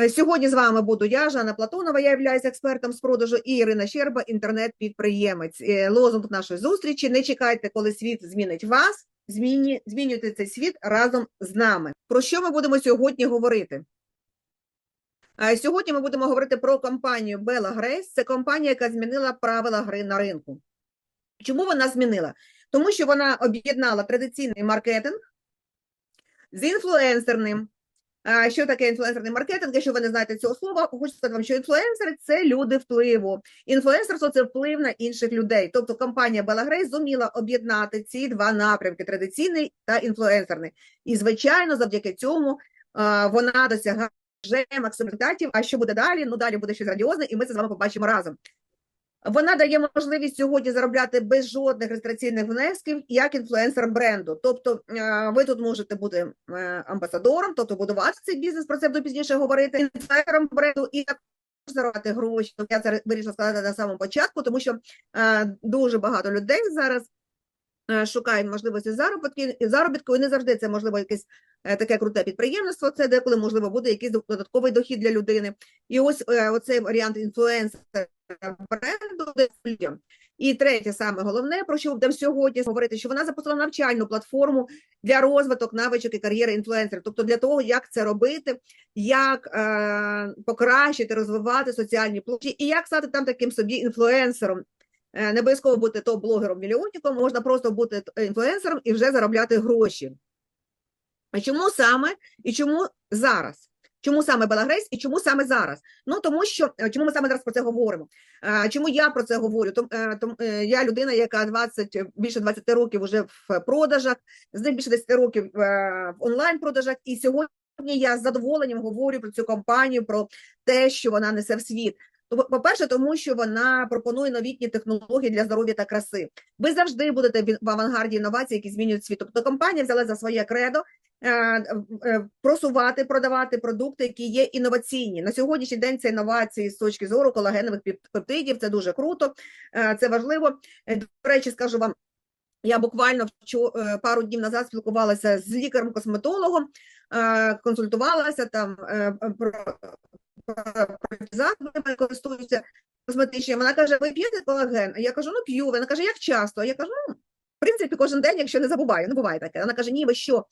Е, Сьогодні з вами буду я, Жанна Платонова, я являюся експертом з продажу, і Ірина Щерба, інтернет-підприємець. Е, Лозунг нашої зустрічі: не чекайте, коли світ змінить вас, змінюйте цей світ разом з нами. Про що ми будемо сьогодні говорити? Е, Сьогодні ми будемо говорити про компанію Bella Grace. Це компанія, яка змінила правила гри на ринку. Чому вона змінила? Тому що вона об'єднала традиційний маркетинг з інфлюенсерним. Що таке інфлюенсерний маркетинг? Якщо ви не знаєте цього слова, хочу сказати вам, що інфлюенсери це люди впливу. Інфлюенсерство це вплив на інших людей. Тобто компанія Grace зуміла об'єднати ці два напрямки: традиційний та інфлюенсерний. І, звичайно, завдяки цьому вона досягає максимум результатів. А що буде далі? Ну далі буде щось грандіозне, і ми це з вами побачимо разом. Вона дає можливість сьогодні заробляти без жодних реєстраційних внесків як інфлюенсер бренду. Тобто е, ви тут можете бути е, амбасадором, тобто будувати цей бізнес, про це буду пізніше говорити, інфлюенсером бренду і також заробляти гроші. Я це вирішила сказати на самому початку, тому що е, дуже багато людей зараз шукають можливості заробітку, і заробітку, і не завжди це можливо якесь таке круте підприємництво. Це деколи можливо буде якийсь додатковий дохід для людини. І ось оцей варіант інфлюенсера бренду людям. І третє, саме головне, про що будемо сьогодні говорити, що вона запустила навчальну платформу для розвиток навичок і кар'єри інфлюенсерів, тобто для того, як це робити, як е, покращити, розвивати соціальні площі і як стати там таким собі інфлюенсером. Е, не обов'язково бути то блогером мільйонником можна просто бути інфлюенсером і вже заробляти гроші. А чому саме і чому зараз? Чому саме Белагрейс і чому саме зараз? Ну тому що е, чому ми саме зараз про це говоримо? Е, Чому я про це говорю? Том, е, я людина, яка 20, більше 20 років вже в продажах, з них більше 10 років в онлайн-продажах, і сьогодні я з задоволенням говорю про цю компанію, про те, що вона несе в світ. То, По-перше, тому що вона пропонує новітні технології для здоров'я та краси. Ви завжди будете в авангарді інновацій, які змінюють світ. Тобто компанія взяла за своє кредо просувати, продавати продукти, які є інноваційні. На сьогоднішній день це інновації з точки зору колагенових пептидів. Це дуже круто, е, це важливо. Е, До речі, скажу вам. Я буквально е, пару днів назад спілкувалася з лікарем-косметологом, е, консультувалася там е, про засобами користуюся косметичними. Вона каже: ви п'єте колаген? Я кажу, ну п'ю. Вона каже, як часто? Я кажу, ну. Принципі, кожен день, якщо не забуваю, не буває таке. Вона каже: ні, ви що,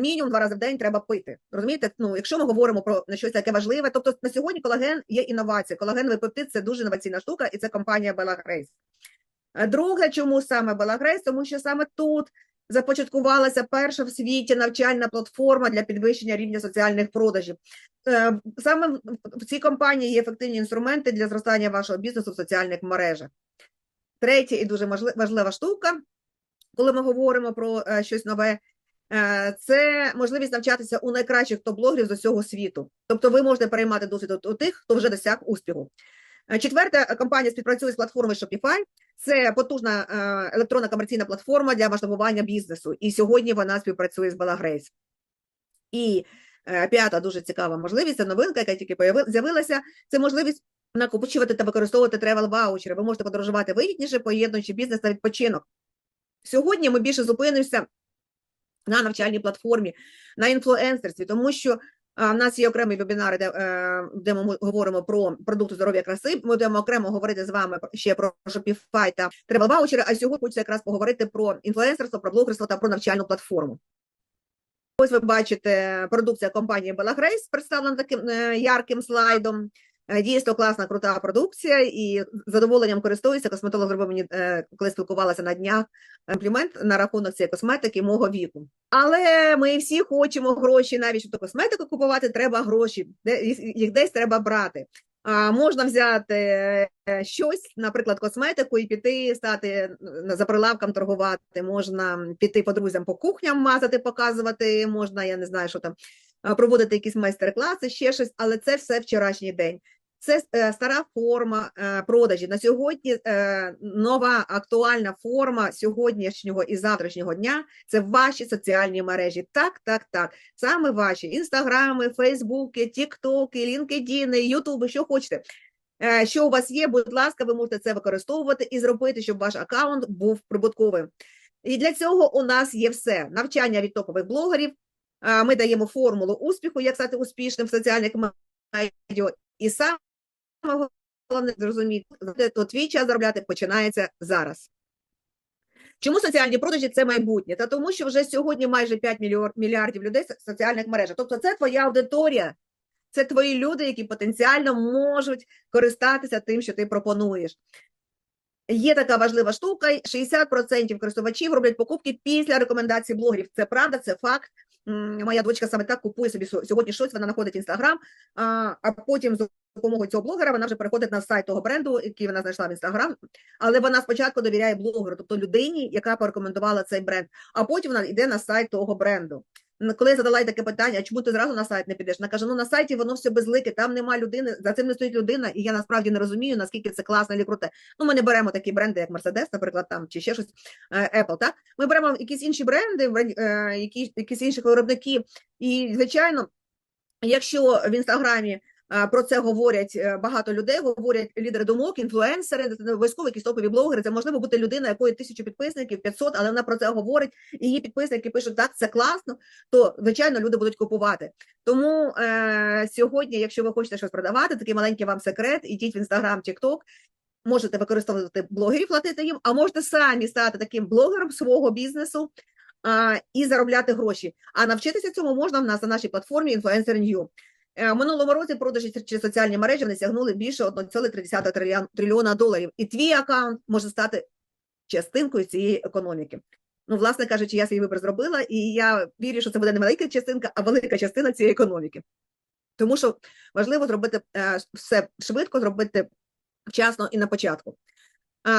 мінімум два рази в день треба пити. Розумієте? Ну, якщо ми говоримо про щось таке важливе, тобто на сьогодні колаген є інновація. Колагеновий пептид це дуже інноваційна штука, і це компанія Grace. Друге, чому саме Grace? Тому що саме тут започаткувалася перша в світі навчальна платформа для підвищення рівня соціальних продажів. Е, Саме в цій компанії є ефективні інструменти для зростання вашого бізнесу в соціальних мережах. Третя і дуже важлива штука, коли ми говоримо про е, щось нове, е, це можливість навчатися у найкращих топ-блогерів з усього світу. Тобто ви можете переймати досвід у- тих, хто вже досяг успіху. Е, Четверта компанія співпрацює з платформою Shopify. Це потужна електронна комерційна платформа для масштабування бізнесу. І сьогодні вона співпрацює з Grace. І п'ята дуже цікава можливість, це новинка, яка тільки з'явилася. Це можливість накопичувати та використовувати тревел ваучери. Ви можете подорожувати вигідніше, поєднуючи бізнес та відпочинок. Сьогодні ми більше зупинимося на навчальній платформі, на інфлюенсерстві, тому що в нас є окремі вебінари, де, е, де ми говоримо про продукти здоров'я краси. Ми будемо окремо говорити з вами ще про Shopify та Travel Voucher, а сьогодні хочеться якраз поговорити про інфлюенсерство, про блогерство та про навчальну платформу. Ось ви бачите продукція компанії Bella Grace, представлена таким е, ярким слайдом. Е, Дійсно класна, крута продукція, і задоволенням користуюся. Косметолог зробив мені, е, коли спілкувалася на днях, комплімент на рахунок цієї косметики мого віку. Але ми всі хочемо гроші, навіть щоб косметику купувати, треба гроші, їх десь треба брати. А можна взяти е, щось, наприклад, косметику, і піти стати за прилавком торгувати. Можна піти по друзям по кухням мазати, показувати. Можна, я не знаю, що там проводити якісь майстер-класи, ще щось, але це все вчорашній день. Це е, стара форма е, продажі. На сьогодні е, нова актуальна форма сьогоднішнього і завтрашнього дня це ваші соціальні мережі. Так, так, так. Саме ваші інстаграми, фейсбуки, тіктоки, лінкедіни, ютуби, що хочете. Що у вас є, будь ласка, ви можете це використовувати і зробити, щоб ваш аккаунт був прибутковим. І для цього у нас є все: навчання від топових блогерів. Ми даємо формулу успіху, як стати успішним в соціальних радіо. І саме головне зрозуміти, то твій час заробляти починається зараз. Чому соціальні продажі це майбутнє? Та тому, що вже сьогодні майже 5 мільярдів людей в соціальних мережах. Тобто, це твоя аудиторія, це твої люди, які потенціально можуть користатися тим, що ти пропонуєш. Є така важлива штука: 60% користувачів роблять покупки після рекомендацій блогерів. Це правда, це факт. Моя дочка саме так купує собі сьогодні щось. Вона знаходить інстаграм, а, потім допомогою цього блогера вона вже переходить на сайт того бренду, який вона знайшла в інстаграм. Але вона спочатку довіряє блогеру, тобто людині, яка порекомендувала цей бренд, а потім вона йде на сайт того бренду. Коли я задала їй таке питання, чому ти зразу на сайт не підеш? Вона каже: ну на сайті воно все безлике, там нема людини, за цим не стоїть людина, і я насправді не розумію, наскільки це класно і круте. Ну, ми не беремо такі бренди, як Mercedes, наприклад, там чи ще щось е, Apple. Так ми беремо якісь інші бренди, брен- е, якісь інших виробників. І звичайно, якщо в інстаграмі. Е, Про це говорять е, багато людей, говорять лідери думок, інфлюенсери, не якісь топові блогери. Це можливо бути людина, якої тисячу підписників, 500, але вона про це говорить. І її підписники пишуть, так, це класно, то звичайно люди будуть купувати. Тому е, сьогодні, якщо ви хочете щось продавати, такий маленький вам секрет, ідіть в інстаграм, тікток, можете використовувати блогерів, платити їм, а можете самі стати таким блогером свого бізнесу а, і заробляти гроші. А навчитися цьому можна в нас на нашій платформі Influencer New. Е, минулому році продажі через соціальні мережі вони сягнули більше 1,3 трильйон- трильйона доларів. І твій аккаунт може стати частинкою цієї економіки. Ну, власне кажучи, я свій вибір зробила, і я вірю, що це буде не велика частинка, а велика частина цієї економіки. Тому що важливо зробити е, все швидко, зробити вчасно і на початку.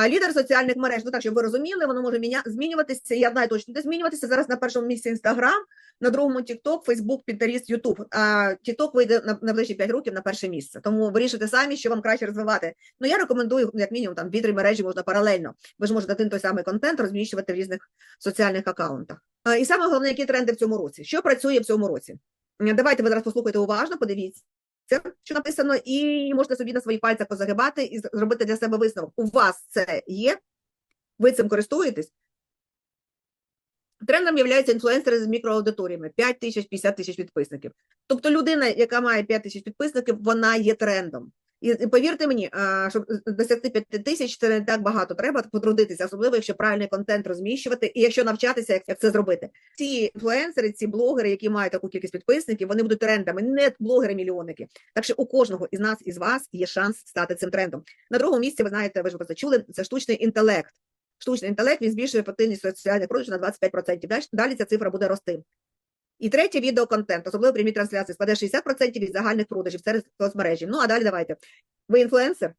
Лідер соціальних мереж, ну так, щоб ви розуміли, воно може міня... змінюватися. Я знаю точно, де змінюватися. Зараз на першому місці Інстаграм, на другому TikTok, Facebook, Pinterest, YouTube. А TikTok вийде на найближчі 5 років на перше місце. Тому вирішите самі, що вам краще розвивати. Ну я рекомендую, як мінімум, там дві-три мережі можна паралельно. Ви ж можете один той самий контент розміщувати в різних соціальних акаунтах. І саме головне, які тренди в цьому році. Що працює в цьому році? Давайте ви зараз послухайте уважно, подивіться. Це що написано, і можете собі на своїх пальцях позагибати і зробити для себе висновок. У вас це є, ви цим користуєтесь. Трендом являються інфлюенсери з мікроаудиторіями 5 тисяч, 50 тисяч підписників. Тобто людина, яка має 5 тисяч підписників, вона є трендом. І повірте мені, щоб досягти 5 тисяч, це не так багато треба потрудитися, особливо якщо правильний контент розміщувати, і якщо навчатися, як, це зробити. Ці інфлюенсери, ці блогери, які мають таку кількість підписників, вони будуть трендами, не блогери-мільйонники. Так що у кожного із нас, із вас є шанс стати цим трендом. На другому місці, ви знаєте, ви ж про це це штучний інтелект. Штучний інтелект він збільшує ефективність соціальних продажів на 25%. Далі, далі ця цифра буде рости. І третє відеоконтент, особливо прямі трансляції, складе 60% від загальних продажів через соцмережі. Ну а далі давайте. Ви інфлюенсер,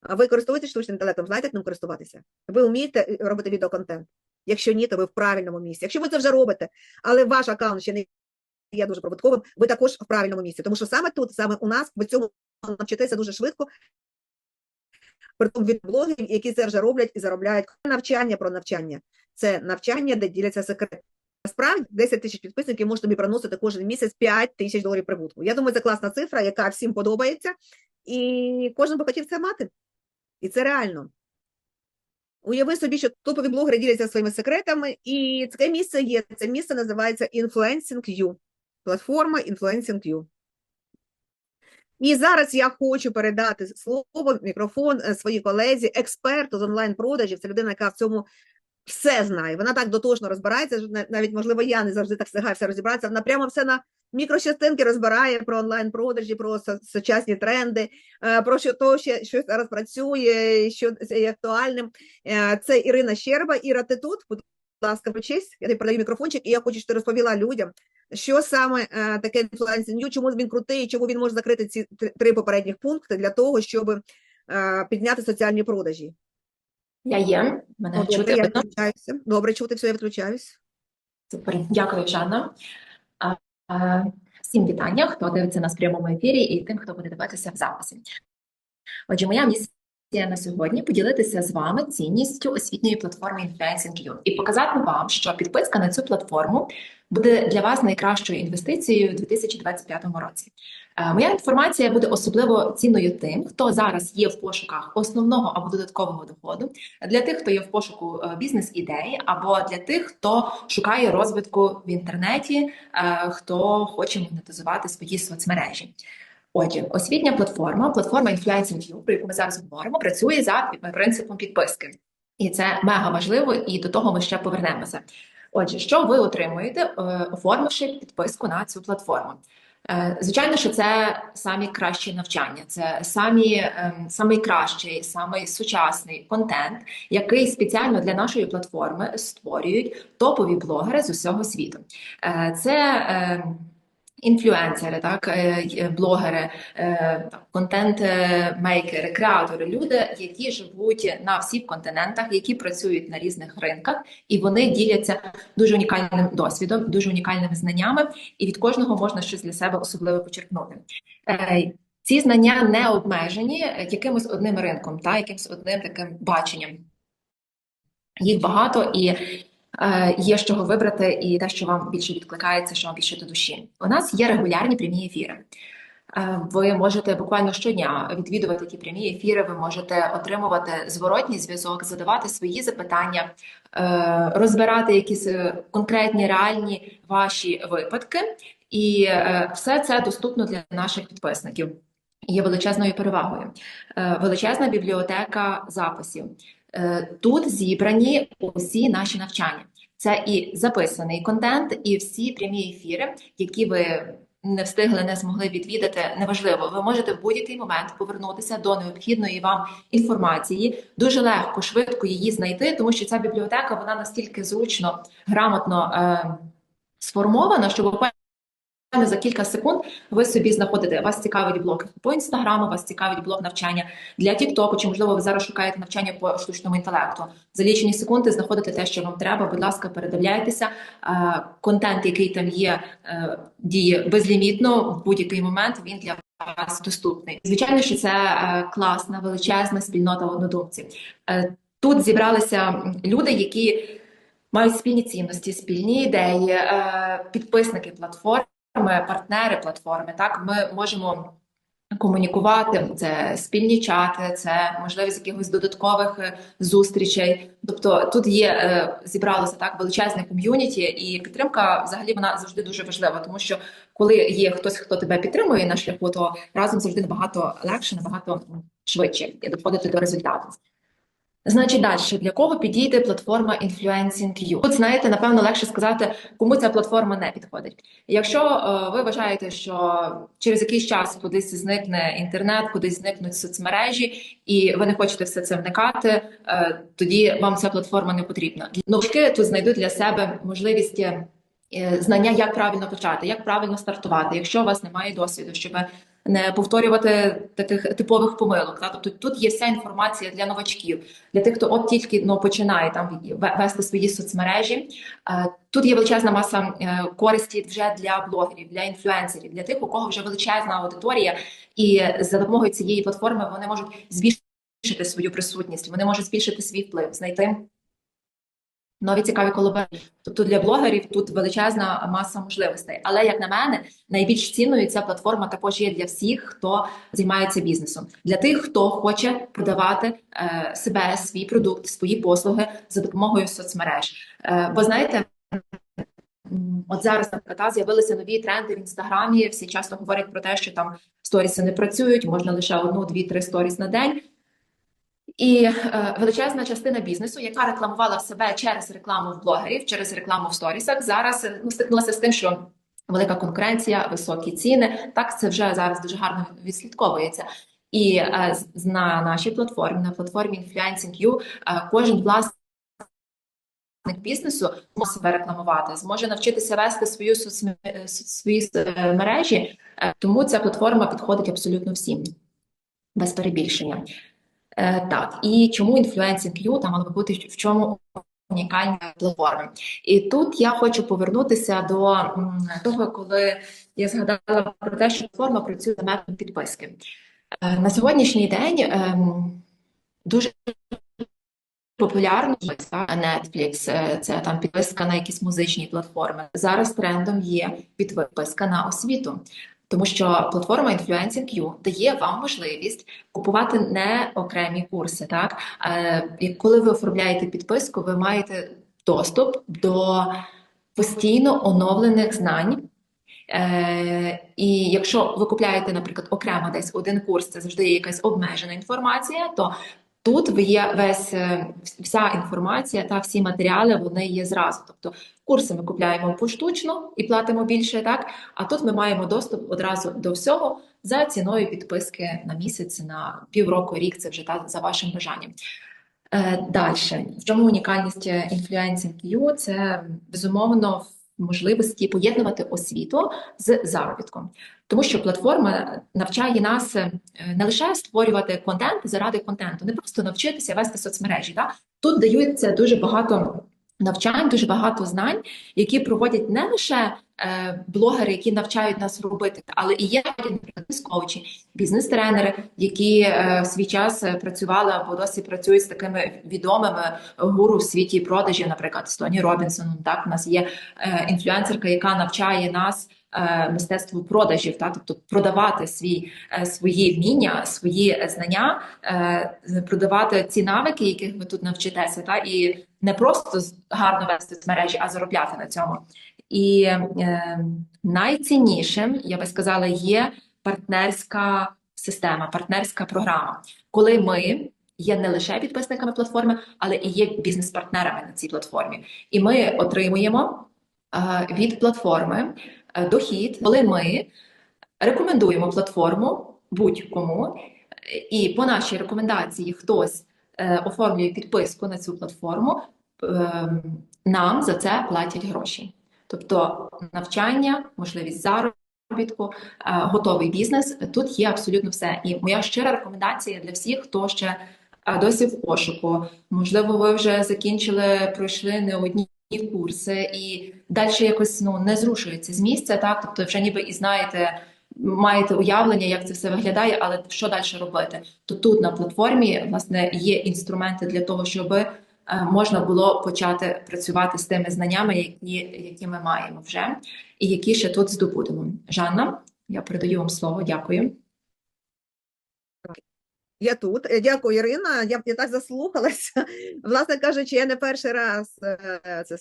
а ви користуєтесь штучним інтелектом, знаєте, як ним користуватися? Ви вмієте е, робити відеоконтент? Якщо ні, то ви в правильному місці. Якщо ви це вже робите, але ваш аккаунт ще не є дуже прибутковим, ви також в правильному місці. Тому що саме тут, саме у нас, ви цьому навчитеся дуже швидко. Притом від блогерів, які це вже роблять і заробляють навчання про навчання. Це навчання, де діляться секрети. Насправді 10 тисяч підписників може тобі приносити кожен місяць 5 тисяч доларів прибутку. Я думаю, це класна цифра, яка всім подобається, і кожен би хотів це мати. І це реально. Уяви собі, що топові блогери діляться своїми секретами, і таке місце є. Це місце називається Influencing You. Платформа Influencing You. І зараз я хочу передати слово, мікрофон е, своїй колезі, експерту з онлайн-продажів. Це людина, яка в цьому все знає. Вона так дотошно розбирається, що навіть, можливо, я не завжди так встигаю все розібратися. Вона прямо все на мікрощастинки розбирає про онлайн-продажі, про сучасні тренди, е, про що то, що зараз працює, що є актуальним. Е, Це Ірина Щерба. Іра, ти тут? Будь ласка, почись. Я тобі передаю мікрофончик, і я хочу, щоб ти розповіла людям, що саме е, таке інфлюенсинг, чому він крутий, чому він може закрити ці три- попередніх пункти для того, щоб підняти соціальні продажі. Я є, мене добре, чути я видно. відключаюся. Добре, чути, все, я відключаюсь. Супер, дякую, Жанна. А, а, Всім вітання, хто дивиться нас в прямому ефірі, і тим, хто буде дивитися в записі. Отже, моя місія на сьогодні поділитися з вами цінністю освітньої платформи Influencing.you і показати вам, що підписка на цю платформу буде для вас найкращою інвестицією у 2025 році. Е, Моя інформація буде особливо цінною тим, хто зараз є в пошуках основного або додаткового доходу, для тих, хто є в пошуку е, бізнес-ідей, або для тих, хто шукає розвитку в інтернеті, е, хто хоче монетизувати свої соцмережі. Отже, освітня платформа, платформа Influencing You, про яку ми зараз говоримо, працює за принципом підписки. І це мега важливо, і до того ми ще повернемося. Отже, що ви отримуєте, оформивши підписку на цю платформу? Е, Звичайно, що це самі кращі навчання, це самі, ем, самий кращий, самий сучасний контент, який спеціально для нашої платформи створюють топові блогери з усього світу. Е, Це ем, інфлюенсери, так, е, блогери, е, контент-мейкери, креатори, люди, які живуть на всіх континентах, які працюють на різних ринках, і вони діляться дуже унікальним досвідом, дуже унікальними знаннями, і від кожного можна щось для себе особливо почерпнути. Е, Ці знання не обмежені якимось одним ринком, та якимось одним таким баченням. Їх багато і є з чого вибрати, і те, що вам більше відкликається, що вам більше до душі. У нас є регулярні прямі ефіри. Е, Ви можете буквально щодня відвідувати ті прямі ефіри, ви можете отримувати зворотній зв'язок, задавати свої запитання, е, розбирати якісь е, конкретні реальні ваші випадки, і е, все це доступно для наших підписників. Є величезною перевагою. Е, Величезна бібліотека записів. Е, Тут зібрані усі наші навчання. Це і записаний контент, і всі прямі ефіри, які ви не встигли, не змогли відвідати. Неважливо, ви можете в будь-який момент повернутися до необхідної вам інформації. Дуже легко, швидко її знайти, тому що ця бібліотека вона настільки зручно, грамотно е, сформована, що буквально за кілька секунд ви собі знаходите, вас цікавить блог по інстаграму, вас цікавить блог навчання для Тіктоку, чи можливо ви зараз шукаєте навчання по штучному інтелекту. За лічені секунди знаходите те, що вам треба. Будь ласка, передивляйтеся. Контент, який там є, е, діє безлімітно в будь-який момент. Він для вас доступний. Звичайно, що це е, класна, величезна спільнота однодумців. Е, Тут зібралися люди, які мають спільні цінності, спільні ідеї, підписники платформ партнери платформи. Так, ми можемо комунікувати. Це спільні чати, це можливість якихось додаткових е, зустрічей. Тобто тут є е, зібралося так величезне ком'юніті, і підтримка взагалі вона завжди дуже важлива, тому що коли є хтось, хто тебе підтримує на шляху, то разом завжди набагато легше, набагато швидше доходити до результату. Значить, далі для кого підійде платформа Influencing You? Тут знаєте, напевно, легше сказати, кому ця платформа не підходить. Якщо е, ви вважаєте, що через якийсь час кудись зникне інтернет, кудись зникнуть соцмережі, і ви не хочете все це вникати, е, тоді вам ця платформа не потрібна. Новачки тут знайдуть для себе можливість. е, Знання, як правильно почати, як правильно стартувати, якщо у вас немає досвіду, щоб не повторювати таких типових помилок. Та? Тобто тут є вся інформація для новачків, для тих, хто от тільки ну, починає там ве- вести свої соцмережі. Е, Тут є величезна маса е, користі вже для блогерів, для інфлюенсерів, для тих, у кого вже величезна аудиторія, і за допомогою цієї платформи вони можуть збільшити свою присутність, вони можуть збільшити свій вплив, знайти нові цікаві колаборації. Тобто для блогерів тут величезна маса можливостей. Але як на мене, найбільш цінною ця платформа також є для всіх, хто займається бізнесом, для тих, хто хоче продавати е, себе, свій продукт, свої послуги за допомогою соцмереж. Е, бо знаєте. От зараз наприклад, з'явилися нові тренди в інстаграмі. Всі часто говорять про те, що там сторіси не працюють, можна лише одну, дві, три сторіс на день. І е, величезна частина бізнесу, яка рекламувала себе через рекламу в блогерів, через рекламу в сторісах, зараз е, ну, стикнулася з тим, що велика конкуренція, високі ціни. Так це вже зараз дуже гарно відслідковується. І е, на нашій платформі, на платформі Influencing You, е, кожен власник бізнесу може себе рекламувати, зможе навчитися вести свою соцме- е, свої е, мережі. Тому ця платформа підходить абсолютно всім, без перебільшення. Е, так, і чому Influencing You там мало бути в чому унікальні платформи? І тут я хочу повернутися до того, коли я згадала про те, що платформа працює за методом підписки. Е, на сьогоднішній день ем, дуже популярно Netflix, е, це там підписка на якісь музичні платформи. Зараз трендом є підписка на освіту. Тому що платформа Influencing You дає вам можливість купувати не окремі курси. Так Е, і коли ви оформляєте підписку, ви маєте доступ до постійно оновлених знань Е, і якщо ви купляєте, наприклад, окремо десь один курс, це завжди є якась обмежена інформація, то тут є весь е, вся інформація та всі матеріали вони є зразу. Тобто курси ми купляємо поштучно і платимо більше, так а тут ми маємо доступ одразу до всього за ціною підписки на місяць, на півроку, рік. Це вже та за вашим бажанням. Е, Далі, в чому унікальність Influencing You? Це безумовно можливості поєднувати освіту з заробітком, тому що платформа навчає нас е, не лише створювати контент заради контенту, не просто навчитися вести соцмережі. Да? Тут даються дуже багато навчань, дуже багато знань, які проводять не лише е, блогери, які навчають нас робити, але і є бізнес-коучі, бізнес-тренери, які е, в свій час е, працювали або досі працюють з такими відомими гуру в світі продажів, наприклад, з Тоні Робінсоном. Так, у нас є інфлюенсерка, яка навчає нас. Мистецтву продажів, та тобто продавати свій свої вміння, свої знання, продавати ці навики, яких ви тут навчитеся, та і не просто гарно вести з мережі, а заробляти на цьому. І е, найціннішим, я би сказала, є партнерська система, партнерська програма, коли ми є не лише підписниками платформи, але і є бізнес-партнерами на цій платформі. І ми отримуємо е, від платформи е, дохід, коли ми рекомендуємо платформу будь-кому, і по нашій рекомендації хтось е, оформлює підписку на цю платформу, ем, нам за це платять гроші. Тобто навчання, можливість заробітку, е, готовий бізнес. Тут є абсолютно все. І моя щира рекомендація для всіх, хто ще е, досі в пошуку. Можливо, ви вже закінчили, пройшли не одні курси, і далі якось ну не зрушується з місця. Так, тобто, вже ніби і знаєте. Маєте уявлення, як це все виглядає, але що далі робити? То тут на платформі власне є інструменти для того, щоб е, можна було почати працювати з тими знаннями, які, які ми маємо вже, і які ще тут здобудемо. Жанна, я передаю вам слово. Дякую. Я тут. Е, Дякую, Ірина. Я, я так заслухалася. Власне кажучи, я не перший раз е, це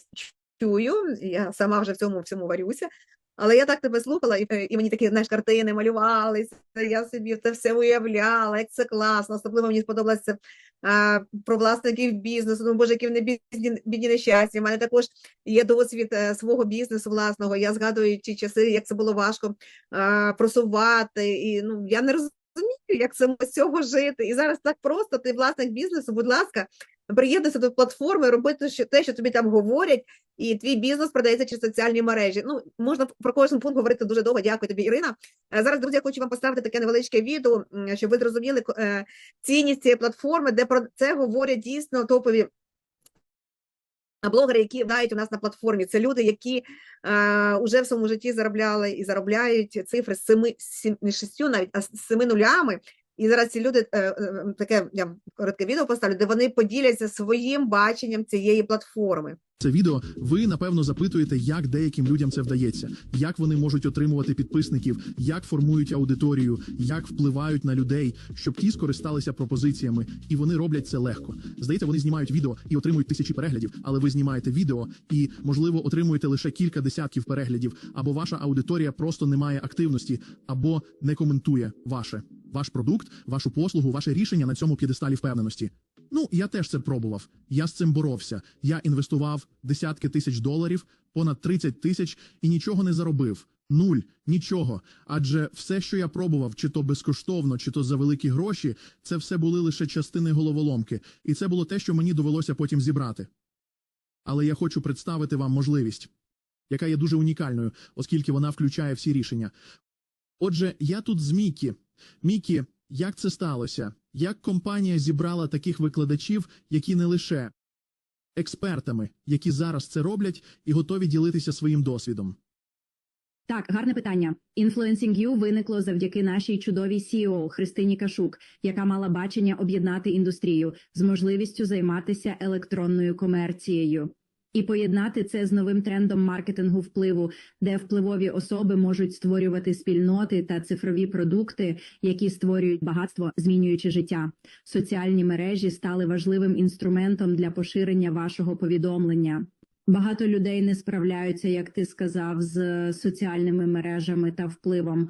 чую. Я сама вже в цьому всьому варюся. Але я так тебе слухала, і, е, і мені такі знаєш, картини малювалися. Я собі це все уявляла, як це класно. Особливо мені сподобалося а, про власників бізнесу. Ну, боже, які вони бідні, бідні нещасті. У мене також є досвід е, свого бізнесу власного. Я згадую ті часи, як це було важко а, просувати. І ну я не розумію, як це з цього жити. І зараз так просто ти власник бізнесу, будь ласка, приєднуйся до платформи, роби що- те, що тобі там говорять, і твій бізнес продається через соціальні мережі. Ну, можна про кожен пункт говорити дуже довго. Дякую тобі, Ірина. Е, Зараз, друзі, я хочу вам поставити таке невеличке відео, щоб ви зрозуміли е, цінність цієї платформи, де про це говорять дійсно топові. Блогери, які знають у нас на платформі, це люди, які е, уже в своєму житті заробляли і заробляють цифри з семи, сім, не шістю, навіть а з семи нулями. І зараз ці люди е, е, таке я коротке відео поставлю, де вони поділяться своїм баченням цієї платформи. Це відео ви напевно запитуєте, як деяким людям це вдається, як вони можуть отримувати підписників, як формують аудиторію, як впливають на людей, щоб ті скористалися пропозиціями, і вони роблять це легко. Здається, вони знімають відео і отримують тисячі переглядів, але ви знімаєте відео і, можливо, отримуєте лише кілька десятків переглядів, або ваша аудиторія просто не має активності, або не коментує ваше ваш продукт, вашу послугу, ваше рішення на цьому п'єдесталі впевненості. Ну, я теж це пробував. Я з цим боровся. Я інвестував десятки тисяч доларів, понад 30 тисяч і нічого не заробив. Нуль, нічого. Адже все, що я пробував, чи то безкоштовно, чи то за великі гроші, це все були лише частини головоломки, і це було те, що мені довелося потім зібрати. Але я хочу представити вам можливість, яка є дуже унікальною, оскільки вона включає всі рішення. Отже, я тут з Мікі. Мікі, як це сталося? Як компанія зібрала таких викладачів, які не лише експертами, які зараз це роблять і готові ділитися своїм досвідом? Так, гарне питання. Influencing You виникло завдяки нашій чудовій CEO Христині Кашук, яка мала бачення об'єднати індустрію з можливістю займатися електронною комерцією. І поєднати це з новим трендом маркетингу впливу, де впливові особи можуть створювати спільноти та цифрові продукти, які створюють багатство, змінюючи життя. Соціальні мережі стали важливим інструментом для поширення вашого повідомлення. Багато людей не справляються, як ти сказав, з соціальними мережами та впливом.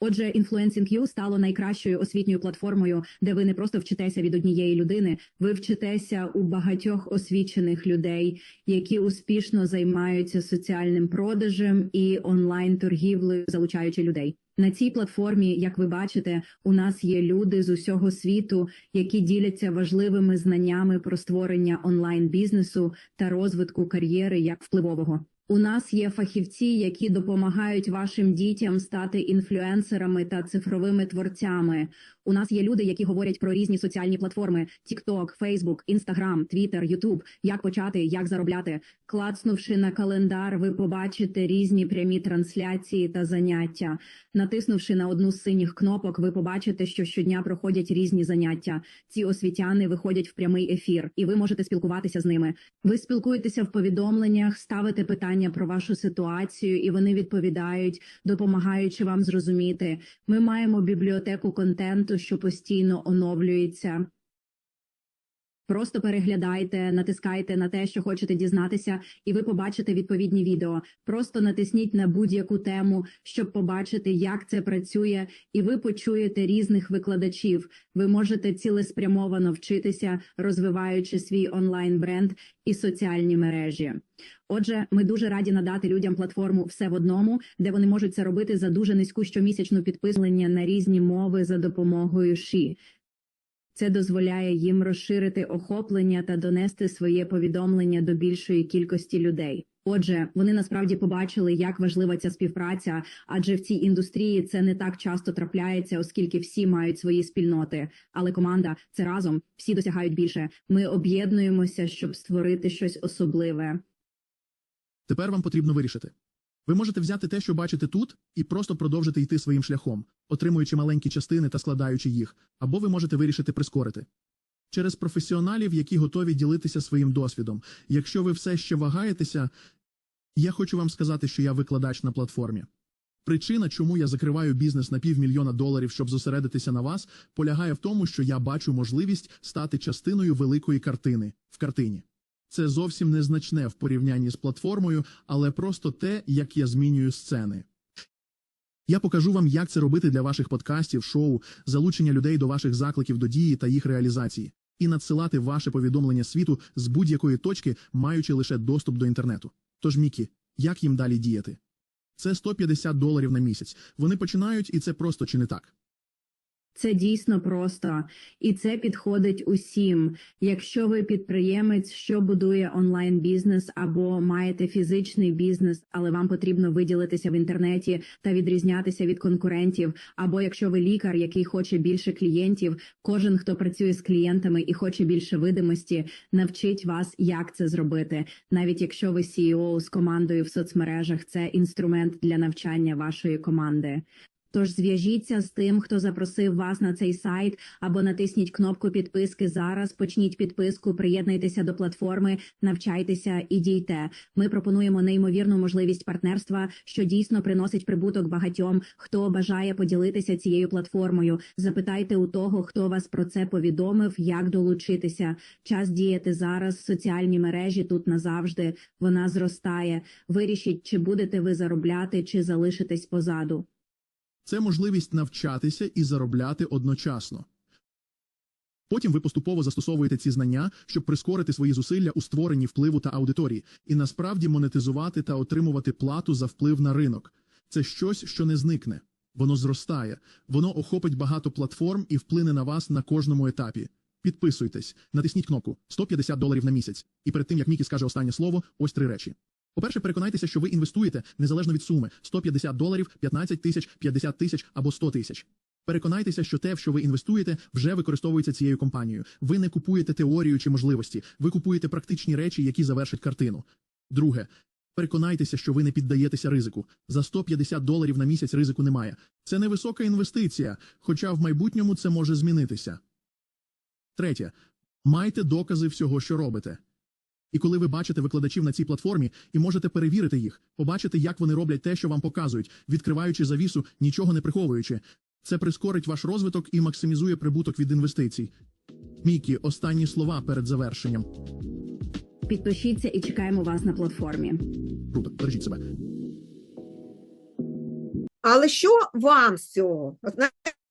Отже, Influencing You стало найкращою освітньою платформою, де ви не просто вчитеся від однієї людини, ви вчитеся у багатьох освічених людей, які успішно займаються соціальним продажем і онлайн торгівлею, залучаючи людей. На цій платформі, як ви бачите, у нас є люди з усього світу, які діляться важливими знаннями про створення онлайн бізнесу та розвитку кар'єри як впливового. У нас є фахівці, які допомагають вашим дітям стати інфлюенсерами та цифровими творцями. У нас є люди, які говорять про різні соціальні платформи: TikTok, Facebook, Instagram, Twitter, YouTube, як почати, як заробляти. Клацнувши на календар, ви побачите різні прямі трансляції та заняття. Натиснувши на одну з синіх кнопок, ви побачите, що щодня проходять різні заняття. Ці освітяни виходять в прямий ефір, і ви можете спілкуватися з ними. Ви спілкуєтеся в повідомленнях, ставите питання про вашу ситуацію, і вони відповідають, допомагаючи вам зрозуміти. Ми маємо бібліотеку контенту, що постійно оновлюється. Просто переглядайте, натискайте на те, що хочете дізнатися, і ви побачите відповідні відео. Просто натисніть на будь-яку тему, щоб побачити, як це працює, і ви почуєте різних викладачів. Ви можете цілеспрямовано вчитися, розвиваючи свій онлайн бренд і соціальні мережі. Отже, ми дуже раді надати людям платформу все в одному, де вони можуть це робити за дуже низьку щомісячну підписування на різні мови за допомогою ШІ. Це дозволяє їм розширити охоплення та донести своє повідомлення до більшої кількості людей. Отже, вони насправді побачили, як важлива ця співпраця, адже в цій індустрії це не так часто трапляється, оскільки всі мають свої спільноти. Але команда це разом всі досягають більше. Ми об'єднуємося, щоб створити щось особливе. Тепер вам потрібно вирішити. Ви можете взяти те, що бачите тут, і просто продовжити йти своїм шляхом, отримуючи маленькі частини та складаючи їх, або ви можете вирішити прискорити. Через професіоналів, які готові ділитися своїм досвідом. Якщо ви все ще вагаєтеся, я хочу вам сказати, що я викладач на платформі. Причина, чому я закриваю бізнес на півмільйона доларів, щоб зосередитися на вас, полягає в тому, що я бачу можливість стати частиною великої картини в картині. Це зовсім незначне в порівнянні з платформою, але просто те, як я змінюю сцени. Я покажу вам, як це робити для ваших подкастів, шоу, залучення людей до ваших закликів до дії та їх реалізації, і надсилати ваше повідомлення світу з будь-якої точки, маючи лише доступ до інтернету. Тож, Мікі, як їм далі діяти? Це 150 доларів на місяць. Вони починають, і це просто чи не так? Це дійсно просто, і це підходить усім. Якщо ви підприємець, що будує онлайн бізнес, або маєте фізичний бізнес, але вам потрібно виділитися в інтернеті та відрізнятися від конкурентів, або якщо ви лікар, який хоче більше клієнтів, кожен хто працює з клієнтами і хоче більше видимості, навчить вас, як це зробити. Навіть якщо ви CEO з командою в соцмережах, це інструмент для навчання вашої команди. Тож зв'яжіться з тим, хто запросив вас на цей сайт, або натисніть кнопку підписки зараз. Почніть підписку, приєднуйтеся до платформи, навчайтеся і дійте. Ми пропонуємо неймовірну можливість партнерства, що дійсно приносить прибуток багатьом, хто бажає поділитися цією платформою. Запитайте у того, хто вас про це повідомив, як долучитися. Час діяти зараз. Соціальні мережі тут назавжди. Вона зростає. Вирішіть, чи будете ви заробляти, чи залишитесь позаду. Це можливість навчатися і заробляти одночасно. Потім ви поступово застосовуєте ці знання, щоб прискорити свої зусилля у створенні впливу та аудиторії, і насправді монетизувати та отримувати плату за вплив на ринок. Це щось, що не зникне. Воно зростає, воно охопить багато платформ і вплине на вас на кожному етапі. Підписуйтесь, натисніть кнопку 150 доларів на місяць. І перед тим як Мікі скаже останнє слово, ось три речі. По-перше, переконайтеся, що ви інвестуєте незалежно від суми 150 доларів, 15 тисяч, 50 тисяч або 100 тисяч. Переконайтеся, що те, в що ви інвестуєте, вже використовується цією компанією. Ви не купуєте теорію чи можливості, ви купуєте практичні речі, які завершать картину. Друге, переконайтеся, що ви не піддаєтеся ризику. За 150 доларів на місяць ризику немає. Це невисока інвестиція, хоча в майбутньому це може змінитися. Третє, майте докази всього, що робите. І коли ви бачите викладачів на цій платформі і можете перевірити їх, побачити, як вони роблять те, що вам показують, відкриваючи завісу, нічого не приховуючи, це прискорить ваш розвиток і максимізує прибуток від інвестицій. Мікі, останні слова перед завершенням. Підпишіться і чекаємо вас на платформі. Круто, бережіть себе. Але що вам з цього?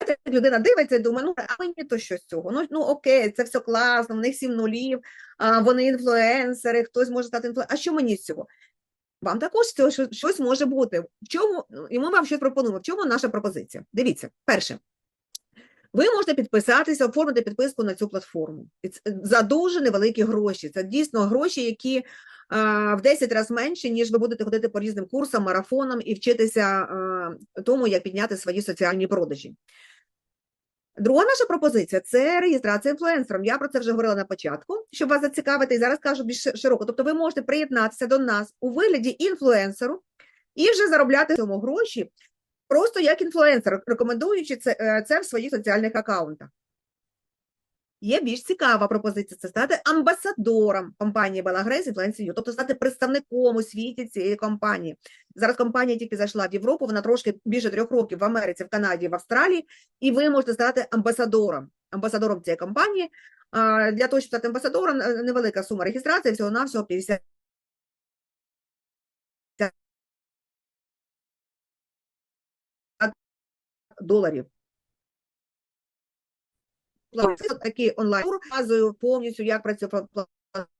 Знаєте, людина дивиться і думає, ну а мені то що з цього? Ну, ну окей, це все класно, в них сім нулів, а, вони інфлюенсери, хтось може стати інфлюенсером. А що мені з цього? Вам також цього щось може бути. В чому, ну, і ми вам щось пропонуємо. В чому наша пропозиція? Дивіться, перше. Ви можете підписатися, оформити підписку на цю платформу за дуже невеликі гроші. Це дійсно гроші, які а, в 10 разів менше, ніж ви будете ходити по різним курсам, марафонам і вчитися а, тому, як підняти свої соціальні продажі. Друга наша пропозиція це реєстрація інфлюенсером. Я про це вже говорила на початку, щоб вас зацікавити, і зараз кажу більш широко. Тобто ви можете приєднатися до нас у вигляді інфлюенсеру і вже заробляти цьому гроші просто як інфлюенсер, рекомендуючи це, е, це в своїх соціальних аккаунтах. Є більш цікава пропозиція це стати амбасадором компанії Белагрейс You, тобто стати представником у світі цієї компанії. Зараз компанія тільки зайшла в Європу, вона трошки більше трьох років в Америці, в Канаді, в Австралії, і ви можете стати амбасадором, амбасадором цієї компанії. Для того, щоб стати амбасадором, е, невелика сума реєстрації, всього навсього 50 доларів. Такий онлайн тур, показую повністю, як працює пла-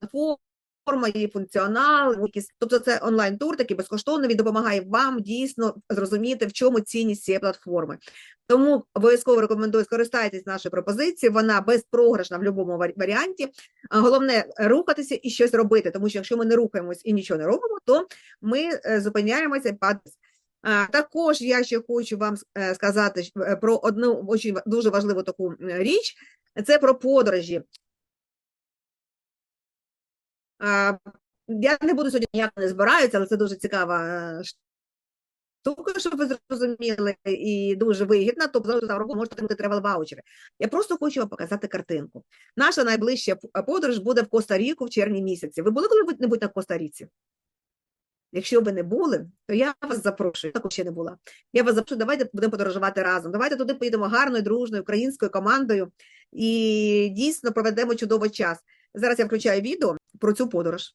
платформа, її функціонал. якісь- Тобто це онлайн-тур, такий безкоштовний, він допомагає вам дійсно зрозуміти, в чому цінність цієї платформи. Тому обов'язково рекомендую скористайтесь нашою пропозицією, вона безпрограшна в будь-якому варі- варіанті. Головне рухатися і щось робити, тому що якщо ми не рухаємось і нічого не робимо, то ми е, зупиняємося і. Також я ще хочу вам е, сказати е, про одну дуже важливу таку річ, це про подорожі. Я не буду сьогодні ніяк не збираюся, але це дуже цікава е, штука, щоб ви зрозуміли, і дуже вигідна. Тобто за роботу можете отримати тревел ваучери. Я просто хочу вам показати картинку. Наша найближча подорож буде в Коста-Ріку в червні місяці. Ви були коли-небудь на Коста-Ріці? Якщо ви не були, то я вас запрошую. Також ще не була. Я вас запрошую, давайте будемо подорожувати разом. Давайте туди поїдемо гарною, дружною українською командою і дійсно проведемо чудовий час. Зараз я включаю відео про цю подорож.